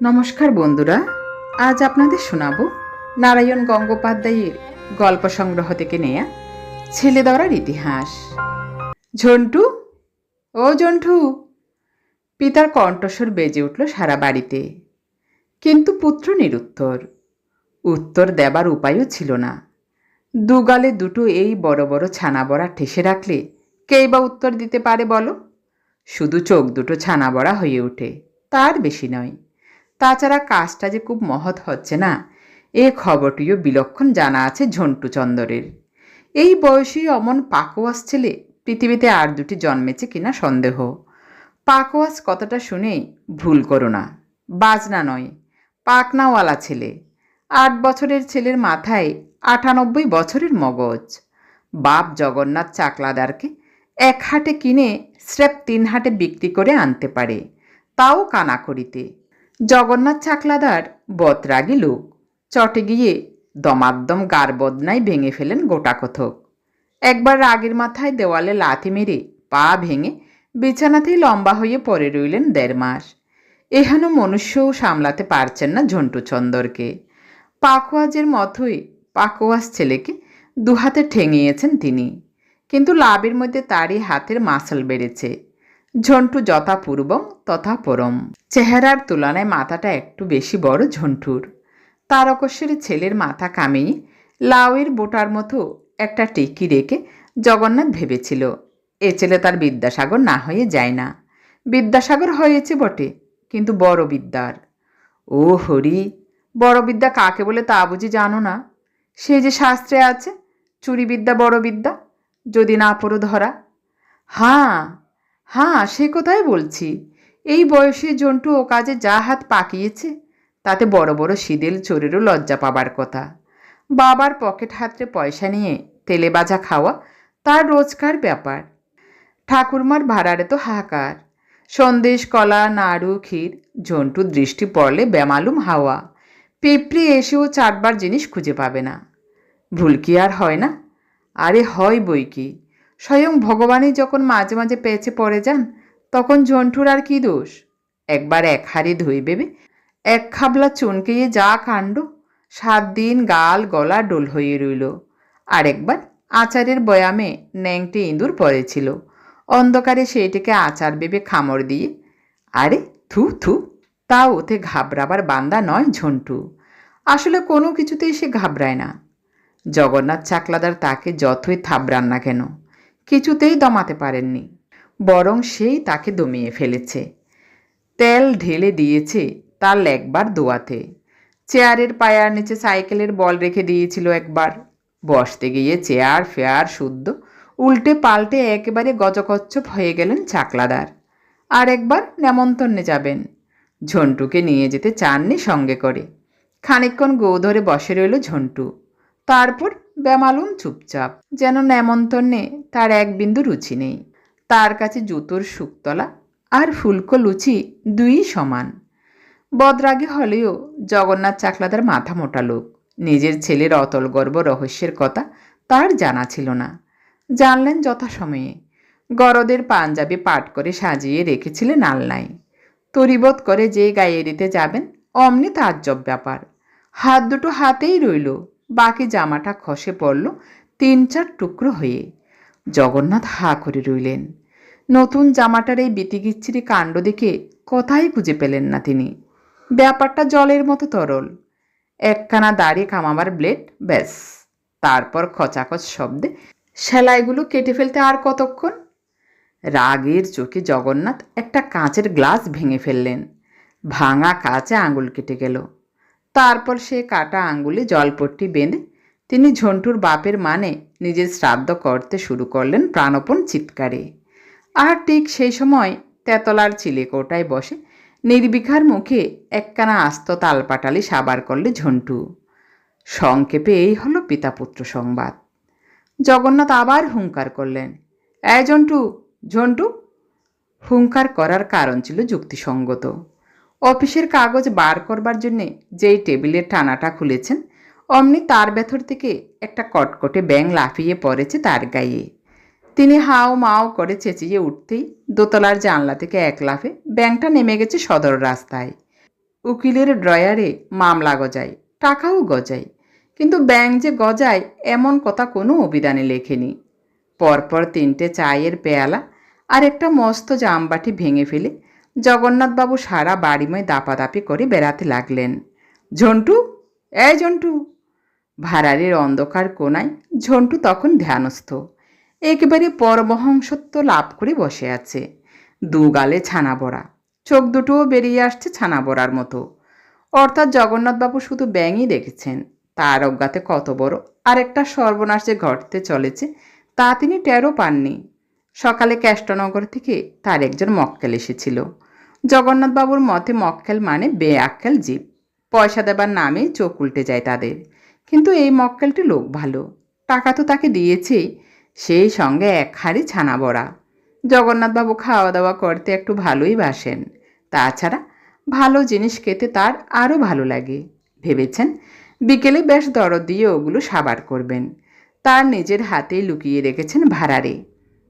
নমস্কার বন্ধুরা, আজ আপনাদের শোনাবো নারায়ণ গঙ্গোপাধ্যায়ের গল্প সংগ্রহ থেকে নেয়া ছেলে দরার ইতিহাস। ঝন্টু? ও ঝন্টু, পিতার কণ্ঠস্বর বেজে উঠল সারা বাড়িতে। কিন্তু পুত্র নিরুত্তর, উত্তর দেবার উপায়ও ছিল না। দুগালে দুটো এই বড় বড় ছানা বড়া ঠেসে রাখলে কেই বা উত্তর দিতে পারে বলো? শুধু চোখ দুটো ছানা বড়া হয়ে ওঠে, তার বেশি নয়। তাছাড়া কাজটা যে খুব মহৎ হচ্ছে না, এ খবরটিও বিলক্ষণ জানা আছে ঝন্টু চন্দরের। এই বয়সী অমন পাকোয়াস ছেলে পৃথিবীতে আর দুটি জন্মেছে কিনা সন্দেহ। পাকোয়াস কথাটা শুনেই ভুল করো না, বাজনা নয়, পাকনাওয়ালা ছেলে। আট বছরের ছেলের মাথায় আটানব্বই বছরের মগজ। বাপ জগন্নাথ চাকলাদারকে এক হাটে কিনে স্রেপ তিন হাটে বিক্রি করে আনতে পারে, তাও কানা করিতে। জগন্নাথ চাকলাদার বতরাগী লোক। চটে গিয়ে দমাদ্দম গার বদনায় ভেঙে ফেলেন গোটা কথক। একবার রাগের মাথায় দেওয়ালে লাথি মেরে পা ভেঙে বিছানাতেই লম্বা হয়ে পড়ে রইলেন দেড় মাস। এহেন মনুষ্যও সামলাতে পারছেন না ঝন্টু চন্দরকে। পাকোয়াজের মতোই পাকোয়াজ ছেলেকে দুহাতে ঠেঙিয়েছেন তিনি। কিন্তু লাভের মধ্যে তারই হাতের মাসল বেড়েছে। ঝন্টু যথা পূর্বম তথা পরম। চেহারার তুলনায় মাথাটা একটু বেশি বড় ঝন্টুর। তারকস্বরী ছেলের মাথা কামিয়ে লাউয়ের বোটার মতো একটা টিকি রেখে জগন্নাথ ভেবেছিল, এ ছেলে তার বিদ্যাসাগর না হয়ে যায় না। বিদ্যাসাগর হয়েছে বটে, কিন্তু বড় বিদ্যার। ও হরি, বড় বিদ্যা কাকে বলে তা বুঝি জানো না? সে যে শাস্ত্রে আছে, চুরি বিদ্যা বড় বিদ্যা, যদি না পড়ো ধরা। হ্যাঁ হ্যাঁ সে কথাই বলছি। এই বয়সে জন্টু ও কাজে যা হাত পাকিয়েছে, তাতে বড় বড় সিদেল চোরেরও লজ্জা পাবার কথা। বাবার পকেট হাতরে পয়সা নিয়ে তেলে বাজা খাওয়া তার রোজকার ব্যাপার। ঠাকুরমার ভাড়ারে তো হাহাকার। সন্দেশ, কলা, নাড়ু, ক্ষীর ঝন্টুর দৃষ্টি পড়লে বেমালুম হাওয়া। পিঁপড়ে এসেও চারবার জিনিস খুঁজে পাবে না। ভুল কি আর হয় না? আরে হয় বই কি? স্বয়ং ভগবানই যখন মাঝে মাঝে পেঁচে পড়ে যান, তখন ঝন্টুর আর কি দোষ? একবার এক হাড়ি ধুই বেবে, এক খাবলা চুনকেয়ে যা কাণ্ড, সাত দিন গাল গলা ডোল হয়ে রইল। আর একবার আচারের বয়ামে ন্যাংটে ইঁদুর পড়েছিল। অন্ধকারে সেইটিকে আচার বেবে খামড় দিয়ে, আরে থু থু, তা ওতে ঘাবড়াবার বান্দা নয় ঝন্টু। আসলে কোনো কিছুতেই সে ঘাবড়ায় না। জগন্নাথ চাকলাদার তাকে যতই থাবড়ান না কেন কিছুতেই দমাতে পারেননি। বরং সেই তাকে দমিয়ে ফেলেছে। তেল ঢেলে দিয়েছে তার একবার দোয়াতে। চেয়ারের পায়ার নিচে সাইকেলের বল রেখে দিয়েছিল একবার। বসতে গিয়ে চেয়ার ফেয়ার শুদ্ধ, উল্টে পাল্টে একেবারে গজকচ্ছপ হয়ে গেলেন চাকলাদার। আর একবার নেমন্তন্নে যাবেন। ঝন্টুকে নিয়ে যেতে চাননি সঙ্গে করে। খানিকক্ষণ গো ধরে বসে রইল ঝন্টু। তারপর বেমালুম চুপচাপ, যেন নেমন্তন্নে তার এক বিন্দু রুচি নেই। তার কাছে জুতোর শুকতলা আর ফুলকো লুচি দুই সমান। বদরাগে হলেও জগন্নাথ চাকলাদার মাথা মোটা লোক। নিজের ছেলের অতল গর্ব রহস্যের কথা তার জানা ছিল না। জানলেন যথাসময়ে। গরদের পাঞ্জাবি পাট করে সাজিয়ে রেখেছিলেন আলনায়। তরিবোধ করে যে গায়ে দিতে যাবেন, অমনি তাজ্জব ব্যাপার। হাত দুটো হাতেই রইল। বাকি জামাটা খসে পড়ল তিন চার টুকরো হয়ে। জগন্নাথ হা করে রইলেন। নতুন জামাটার এই বিতিগিচ্ছিরি কাণ্ড দেখে কথাই খুঁজে পেলেন না তিনি। ব্যাপারটা জলের মতো তরল। একখানা দাড়ি কামাবার ব্লেড, ব্যাস। তারপর খচাখচ শব্দে, সেলাইগুলো কেটে ফেলতে আর কতক্ষণ? রাগের চোখে জগন্নাথ একটা কাঁচের গ্লাস ভেঙে ফেললেন। ভাঙা কাঁচে আঙুল কেটে গেল। তারপর সে কাটা আঙ্গুলে জলপট্টি বেঁধে তিনি ঝন্টুর বাপের মানে নিজের শ্রাদ্ধ করতে শুরু করলেন প্রাণপণ চিৎকারে। আর ঠিক সেই সময় তেতলার চিলেকোটায় বসে নির্বিঘার মুখে একখানা আস্ত তালপাটালি সাবার করলে ঝন্টু। সংক্ষেপে এই হলো পিতাপুত্র সংবাদ। জগন্নাথ আবার হুঙ্কার করলেন, এই ঝন্টু ঝন্টু! হুঙ্কার করার কারণ ছিল যুক্তিসঙ্গত। অফিসের কাগজ বার করবার জন্যে যেই টেবিলের টানাটা খুলেছেন, অমনি তার ভেতর থেকে একটা কটকটে ব্যাং লাফিয়ে পড়েছে তার গায়ে। তিনি হাও মাও করে চেঁচিয়ে উঠতেই দোতলার জানলা থেকে এক লাফে ব্যাংটা নেমে গেছে সদর রাস্তায়। উকিলের ড্রয়ারে মামলা গজায়, টাকাও গজায়, কিন্তু ব্যাংক যে গজায় এমন কথা কোনো অভিধানে লেখেনি। পরপর তিনটে চায়ের পেয়ালা আর একটা মস্ত জামবাটি ভেঙে ফেলে জগন্নাথবাবু সারা বাড়িময় দাপাদাপি করে বেড়াতে লাগলেন। ঝন্টু? এই ঝন্টু! ভাড়ারের অন্ধকার কোনায় ঝন্টু তখন ধ্যানস্থ। একেবারে পরমহংসত্ব লাভ করে বসে আছে। দু গালে ছানা বড়া চোখ দুটোও বেরিয়ে আসছে ছানা বড়ার মতো। অর্থাৎ জগন্নাথবাবু শুধু ব্যাঙই দেখেছেন। তার অজ্ঞাতে কত বড় আর একটা সর্বনাশ যে ঘটতে চলেছে, তা তিনি টেরও পাননি। সকালে ক্যাষ্টনগর থেকে তার একজন মক্কেল এসেছিল। জগন্নাথবাবুর মতে মক্কেল মানে বেআক্কেল জীব। পয়সা দেবার নামেই চোখ উল্টে যায় তাদের। কিন্তু এই মক্কেলটি লোক ভালো। টাকা তো তাকে দিয়েছেই সেই সঙ্গে এক হাড়ি ছানা বড়া। জগন্নাথবাবু খাওয়া দাওয়া করতে একটু ভালোই বাসেন। তাছাড়া ভালো জিনিস খেতে তার আরও ভালো লাগে। ভেবেছেন, বিকেলে বেশ দরদ দিয়ে ওগুলো সাবার করবেন। তার নিজের হাতেই লুকিয়ে রেখেছেন ভাড়ারে।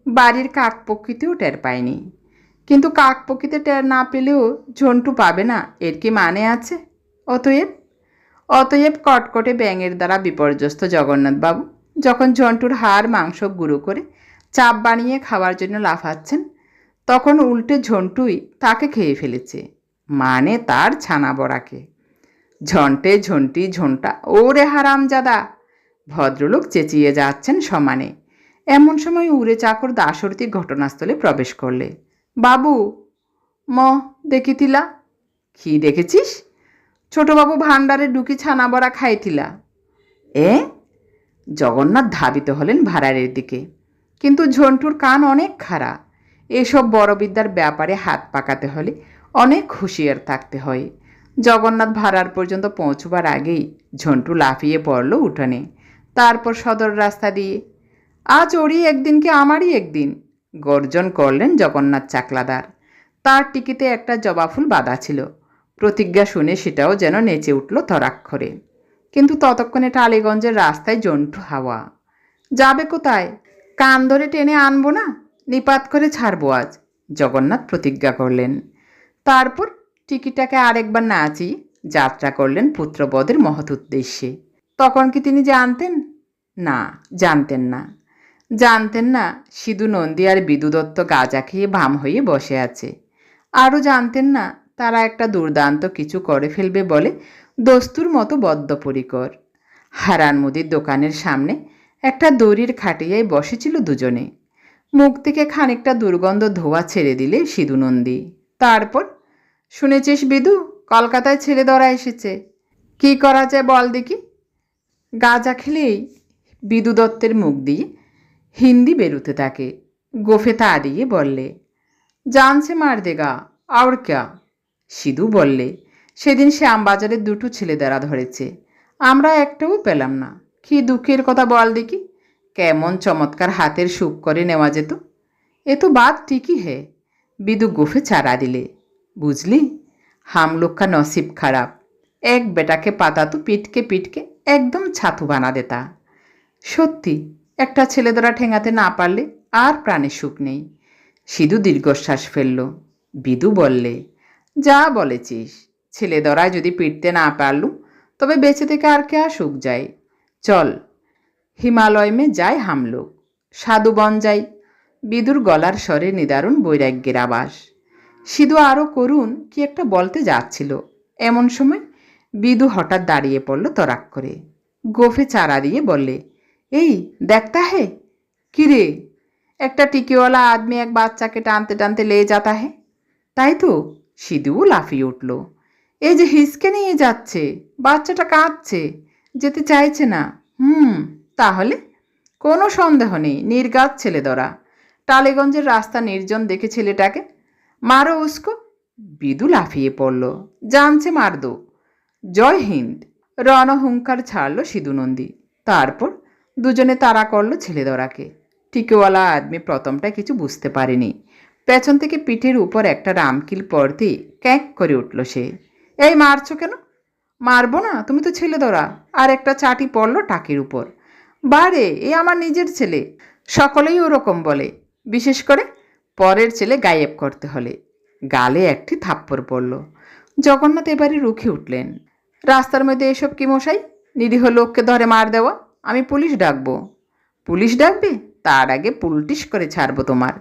বাড়ির কাক পক্ষিতেও টের পায়নি। কিন্তু কাক পক্ষিতে টের না পেলেও ঝন্টু পাবে না, এর কি মানে আছে? অতএব অতএব কটকটে ব্যাঙের দ্বারা বিপর্যস্ত জগন্নাথবাবু, যখন ঝন্টুর হাড় মাংস গুঁড়ো করে চাপ বানিয়ে খাওয়ার জন্য লাফাচ্ছেন, তখন উল্টে ঝন্টুই তাকে খেয়ে ফেলেছে মানে তার ছানা বড়াকে। ঝন্টে ঝন্টি ঝন্টা, ওরে হারামজাদা! ভদ্রলোক চেঁচিয়ে যাচ্ছেন সমানে। এমন সময় উড়ে চাকর দাসরথী ঘটনাস্থলে প্রবেশ করলে। বাবু, ম, দেখিতিলা? কি দেখেছিস? ছোটবাবু ভাণ্ডারে ডুকি ছানা বড়া খাইতিলা। এ? জগন্নাথ ধাবিত হলেন ভাড়ারের দিকে। কিন্তু ঝন্টুর কান অনেক খাড়া। এসব বড় বিদ্যার ব্যাপারে হাত পাকাতে হলে অনেক হুঁশিয়ার থাকতে হয়। জগন্নাথ ভাড়ার পর্যন্ত পৌঁছবার আগেই ঝন্টু লাফিয়ে পড়ল উঠোনে। তারপর সদর রাস্তা দিয়ে আজ ওরই একদিন কি আমারই একদিন? গর্জন করলেন জগন্নাথ চাকলাদার। তার টিকিতে একটা জবা ফুল বাঁধা ছিল। প্রতিজ্ঞা শুনে সেটাও যেন নেচে উঠল তরাক্ষরে কিন্তু ততক্ষণে টালিগঞ্জের রাস্তায় জন্টু হাওয়া। যাবে কোথায়? কান ধরে টেনে আনব না? নিপাত করে ছাড়বো আজ? জগন্নাথ প্রতিজ্ঞা করলেন। তারপর টিকিটাকে আরেকবার নাচিয়ে যাত্রা করলেন পুত্রবধের মহৎ উদ্দেশ্যে। তখন কি তিনি জানতেন? না জানতেন না। জানতেন না, সিধু নন্দী আর বিদু দত্ত গাঁজা খেয়ে ভাম হয়ে বসে আছে। আরও জানতেন না, তারা একটা দুর্দান্ত কিছু করে ফেলবে বলে দস্তুর মতো বদ্ধপরিকর। হারান মুদির দোকানের সামনে একটা দড়ির খাটিয়ায় বসেছিল দুজনে। মুখ থেকে খানিকটা দুর্গন্ধ ধোয়া ছেড়ে দিলে সিধু নন্দী। তারপর, শুনেছিস বিদু, কলকাতায় ছেলে ধরা এসেছে। কি করা যায় বল দেখি? গাঁজা খেলেই? বিদু দত্তের মুখ দিয়ে হিন্দি বেরোতে থাকে গোফে তাড়িয়ে বললে, জানছে মার দেগা আর ক্যা? সিধু বললে, সেদিন সে শ্যামবাজারে দুটো ছেলে দ্বারা ধরেছে। আমরা একটাও পেলাম না। কি দুঃখের কথা বল দেখি। কেমন চমৎকার হাতের সুপ করে নেওয়া যেত। এ তো বাদ ঠিকই হে। বিদু গোফে চারা দিলে, বুঝলি? হামলোক কা নসিব খারাপ। এক বেটাকে পাতা তো পিটকে পিটকে একদম ছাতু বানা দেতা। সত্যি একটা ছেলে ধরা ঠেঙাতে না পারলে আর প্রাণে সুখ নেই। সিধু দীর্ঘশ্বাস ফেলল। বিদু বললে, যা বলেছিস, ছেলে ধরায় যদি পিটতে না পারলুম তবে বেঁচে থেকে আর কে আর সুখ যায়? চল, হিমালয় মে যায় হাম লোক, সাধু বন যাই। বিদুর গলার স্বরে নিদারুণ বৈরাগ্যের আবাস সিধু আরও করুন কি একটা বলতে যাচ্ছিল। এমন সময় বিদু হঠাৎ দাঁড়িয়ে পড়ল তরাক করে গোফে চারা দিয়ে বললে এই দেখতা হে কিরে, একটা টিকিওয়ালা আদমি এক বাচ্চাকে টানতে টানতে লে যাতা হে তাই তো, সিধুও লাফিয়ে উঠল। এই যে হিসকে নিয়ে যাচ্ছে, বাচ্চাটা কাঁদছে, যেতে চাইছে না। হুম, তাহলে? কোনো সন্দেহ নেই নির্গাত ছেলে ধরা টালিগঞ্জের রাস্তা নির্জন দেখে ছেলেটাকে। মারো উস্কো। বিদু লাফিয়ে পড়ল। জানছে মার দো জয় হিন্দ। রণহুঙ্কার ছাড়ল সিধুনন্দী। তারপর? দুজনে তাড়া করল ছেলেদরাকে। টিকেওয়ালা আদমি প্রথমটা কিছু বুঝতে পারেনি। পেছন থেকে পিঠের উপর একটা রামকিল পড়তেই ক্যাঁক করে উঠল সে। এই মারছো কেন? মারবো না, তুমি তো ছেলে ধরা আর একটা চাটি পড়ল টাকির উপর। বারে, এ আমার নিজের ছেলে। সকলেই ওরকম বলে। বিশেষ করে পরের ছেলে গায়েব করতে হলে। গালে একটি থাপ্পড় পড়ল জগন্নাথ এবারে রুখে উঠলেন। রাস্তার মধ্যে এসব কি মশাই? নিরীহ লোককে ধরে মার দেওয়া? আমি পুলিশ ডাকবো। পুলিশ ডাকবে? তার আগে পুলটিস করে ছাড়বো তোমার।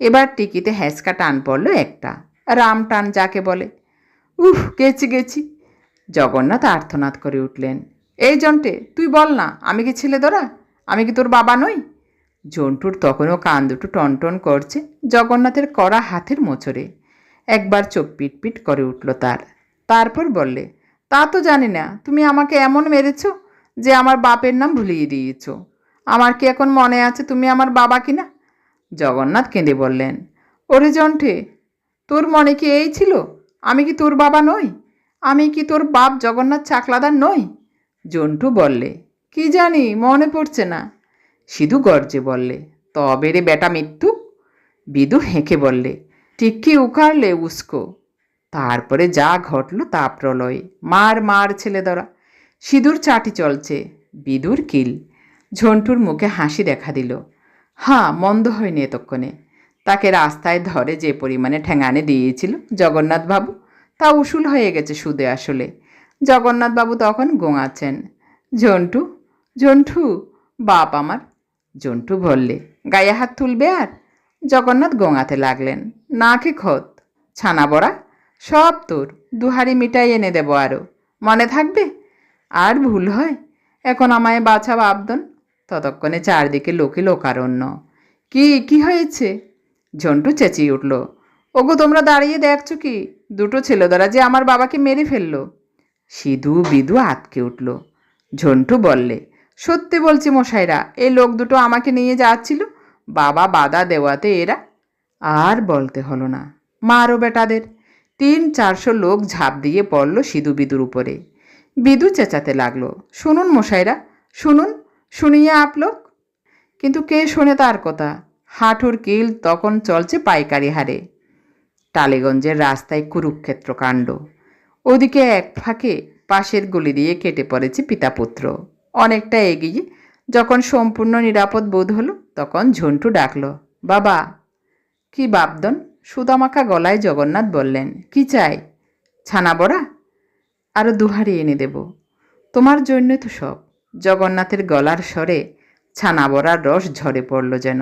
এবার টিকিতে হ্যাঁচকা টান পড়ল একটা। রাম টান যাকে বলে। উফ, গেছি গেছি। জগন্নাথ আর্থনাদ করে উঠলেন। এই জন্টে, তুই বল না, আমি কি ছেলে দরা আমি কি তোর বাবা নই? জন্টুর তখনও কান দুটো টনটন করছে জগন্নাথের কড়া হাতের মোচড়ে। একবার চোখ পিটপিট করে উঠল তার। তারপর বললে, তা তো জানি না, তুমি আমাকে এমন মেরেছ? যে আমার বাপের নাম ভুলিয়ে দিয়েছ। আমার কি এখন মনে আছে তুমি আমার বাবা কিনা? জগন্নাথ কেঁদে বললেন, ওরে তোর মনে কি এই ছিল? আমি কি তোর বাবা নই? আমি কি তোর বাপ জগন্নাথ চাকলাদার নই? জন্টু বললে, কি জানি, মনে পড়ছে না। সিধু গর্জে বললে, তবে রে বেটা মৃত্যু বিদু হেঁকে বললে টিক্কি উকারলে উস্কো। তারপরে যা ঘটল তা প্রলয়ে। মার মার ছেলে ধরা সিঁদুর চাটি চলছে, বিদুর কিল। ঝন্টুর মুখে হাসি দেখা দিল। হ্যাঁ মন্দ হয়নি এতক্ষণে। তাকে রাস্তায় ধরে যে পরিমাণে ঠেঙানে দিয়েছিল জগন্নাথবাবু তা উসুল হয়ে গেছে সুদে আসলে। জগন্নাথবাবু তখন গোঙাচ্ছেন। ঝন্টু ঝন্টু, বাপ আমার। জন্টু বললে, গায়ে হাত তুলবে আর? জগন্নাথ গোঙাতে লাগলেন। না নাকে খত ছানা বড়া? সব তোর। দুহারি মিঠাই এনে দেব আরও মনে থাকবে? আর ভুল হয়? এখন আমায় বাছা বাবদন ততক্ষণে চারদিকে লোকে লোকারণ্য। কি কি হয়েছে? ঝন্টু চেঁচিয়ে উঠল, ওগো, তোমরা দাঁড়িয়ে দেখছ কি? দুটো ছেলেদারা যে আমার বাবাকে মেরে ফেলল? সিধু বিদু আতকে উঠল। ঝন্টু বললে, সত্যি বলছি মশাইরা, এই লোক দুটো আমাকে নিয়ে যাচ্ছিল। বাবা বাধা দেওয়াতে এরা আর বলতে হলো না। মারো বেটাদের। তিন চারশো লোক ঝাঁপ দিয়ে পড়ল সিধু বিদুর উপরে। বিদু চেঁচাতে লাগল। শুনুন মশাইরা, শুনুন, শুনিয়া আপলোক কিন্তু কে শোনে তার কথা? হাঁটুর কিল তখন চলছে পাইকারি হারে। টালিগঞ্জের রাস্তায় কুরুক্ষেত্র কাণ্ড। ওদিকে এক ফাঁকে পাশের গলি দিয়ে কেটে পড়েছে পিতাপুত্র অনেকটা এগিয়ে যখন সম্পূর্ণ নিরাপদ বোধ হলো, তখন ঝন্টু ডাকল, বাবা, কি বাপদন? সুদামাখা গলায় জগন্নাথ বললেন, কি চাই? ছানা বড়া? আরও দুহারি এনে দেব। তোমার জন্যই তো সব। জগন্নাথের গলার স্বরে ছানা বড়ার রস ঝরে পড়ল যেন।